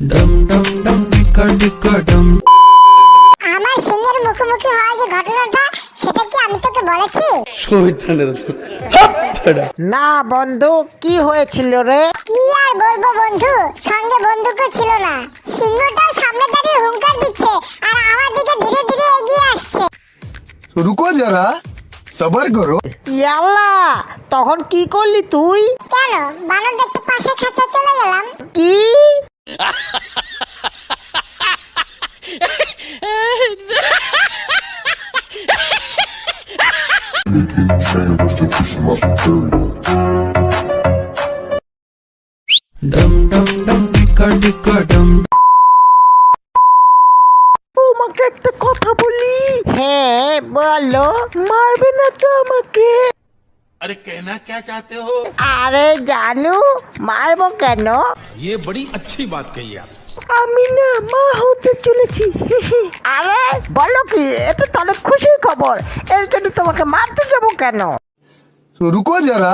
ডম ডম ডম ডম। আমার মুখোমুখি হওয়ার যে ঘটনাটা সেটা কি আমি তোকে বলেছি? না বন্ধু কি হয়েছিল রে? কি আর বলব বন্ধু? সঙ্গে বন্দুকও ছিল না। সিংহটা সামনে দাঁড়িয়ে দিচ্ছে আর আমার দিকে ধীরে ধীরে এগিয়ে আসছে। রুকো যারা সবার করো। ইয়াল্লা তখন কি করলি তুই? কেন? বানর দেখতে পাশে খাঁচা চলে গেল? Dum dum dum dicka dicka dum. তোমাকে একটা কথা বলি হ্যাঁ বলো মারবে না তো আমাকে अरे कहना क्या चाहते हो আরে জানু মারবো কেন ये बड़ी अच्छी बात कही आप আমি না মা হতে চলেছি আরে বলো কি এটা তো অনেক খুশির খবর এর জন্য তোমাকে মারতে যাব কেন? রুকো যারা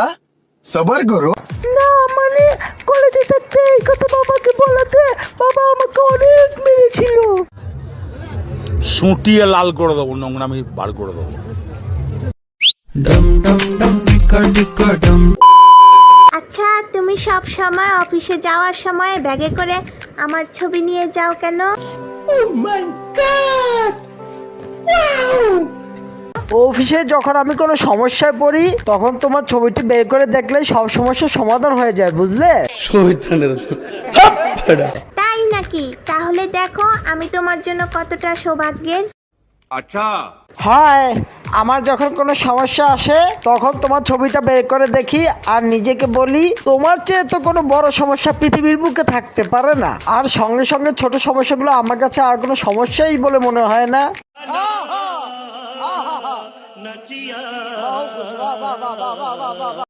সবার করো। না মানে কলেজে থাকতে এই কথা বাবাকে বলাতে। বাবা আমাকে অনেক মেরেছিল। সুটিয়ে লাল করে দেবো নোংরামি বার করে দেবো। আচ্ছা তুমি সব সময় অফিসে যাওয়ার সময় ব্যাগে করে আমার ছবি নিয়ে যাও কেন? ও মাই গড অফিসে যখন আমি কোনো সমস্যায় পড়ি তখন তোমার ছবিটি বের করে দেখলে সব সমস্যার সমাধান হয়ে যায় বুঝলে? ফেডা। তাই নাকি? তাহলে দেখো আমি তোমার জন্য কতটা সৌভাগ্যের। আচ্ছা। হয় আমার যখন কোনো সমস্যা আসে তখন তোমার ছবিটা বের করে দেখি আর নিজেকে বলি তোমার চেয়ে তো কোনো বড় সমস্যা পৃথিবীর বুকে থাকতে পারে না। আর সঙ্গে সঙ্গে ছোট সমস্যাগুলো আমার কাছে আর কোনো সমস্যাই বলে মনে হয় না। Nachtigal.